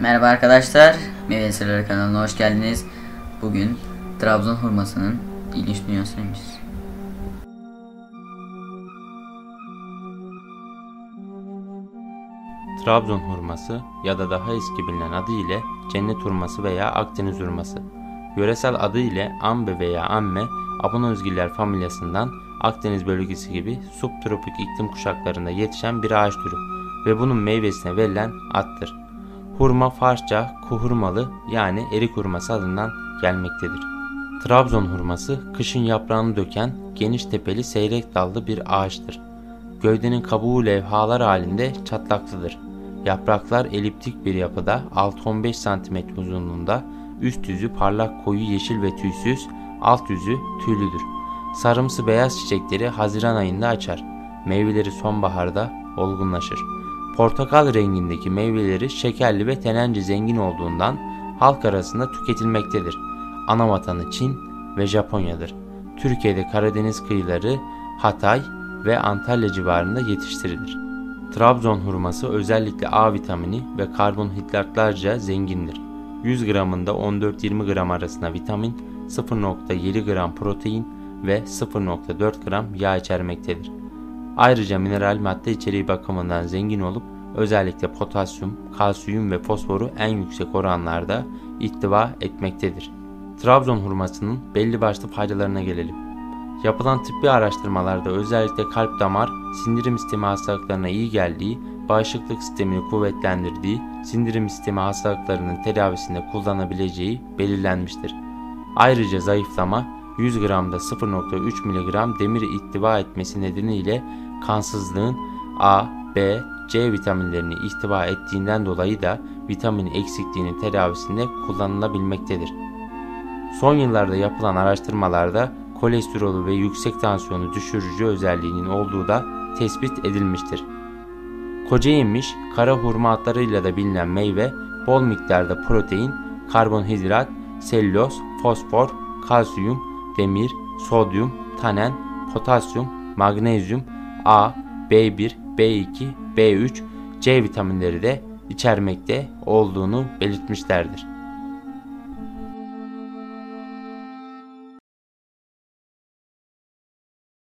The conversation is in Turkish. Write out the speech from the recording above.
Merhaba arkadaşlar, Meyve Sırları kanalına hoş geldiniz. Bugün Trabzon hurmasının ilginç dünyasıymış. Trabzon hurması ya da daha eski bilinen adı ile cennet hurması veya Akdeniz hurması. Yöresel adı ile ambe veya amme Abonozgiller familyasından Akdeniz bölgesi gibi subtropik iklim kuşaklarında yetişen bir ağaç türü ve bunun meyvesine verilen addır. Hurma Farsça kuhurmalı yani erik hurması adından gelmektedir. Trabzon hurması kışın yaprağını döken geniş tepeli seyrek dallı bir ağaçtır. Gövdenin kabuğu levhalar halinde çatlaklıdır. Yapraklar eliptik bir yapıda 6-15 cm uzunluğunda, üst yüzü parlak koyu yeşil ve tüysüz, alt yüzü tüylüdür. Sarımsı beyaz çiçekleri Haziran ayında açar. Meyveleri sonbaharda olgunlaşır. Portakal rengindeki meyveleri şekerli ve tenence zengin olduğundan halk arasında tüketilmektedir. Ana vatanı Çin ve Japonya'dır. Türkiye'de Karadeniz kıyıları, Hatay ve Antalya civarında yetiştirilir. Trabzon hurması özellikle A vitamini ve karbonhidratlarca zengindir. 100 gramında 14-20 gram arasında vitamin, 0.7 gram protein ve 0.4 gram yağ içermektedir. Ayrıca mineral madde içeriği bakımından zengin olup özellikle potasyum, kalsiyum ve fosforu en yüksek oranlarda ihtiva etmektedir. Trabzon hurmasının belli başlı faydalarına gelelim. Yapılan tıbbi araştırmalarda özellikle kalp damar, sindirim sistemi hastalıklarına iyi geldiği, bağışıklık sistemini kuvvetlendirdiği, sindirim sistemi hastalıklarının tedavisinde kullanabileceği belirlenmiştir. Ayrıca zayıflama, 100 gramda 0.3 mg demir ihtiva etmesi nedeniyle kansızlığın A, B, C vitaminlerini ihtiva ettiğinden dolayı da vitamin eksikliğinin tedavisinde kullanılabilmektedir. Son yıllarda yapılan araştırmalarda kolesterolü ve yüksek tansiyonu düşürücü özelliğinin olduğu da tespit edilmiştir. Koca yemiş, kara hurma adlarıyla da bilinen meyve bol miktarda protein, karbonhidrat, selüloz, fosfor, kalsiyum, demir, sodyum, tanen, potasyum, magnezyum, A, B1, B2, B3, C vitaminleri de içermekte olduğunu belirtmişlerdir.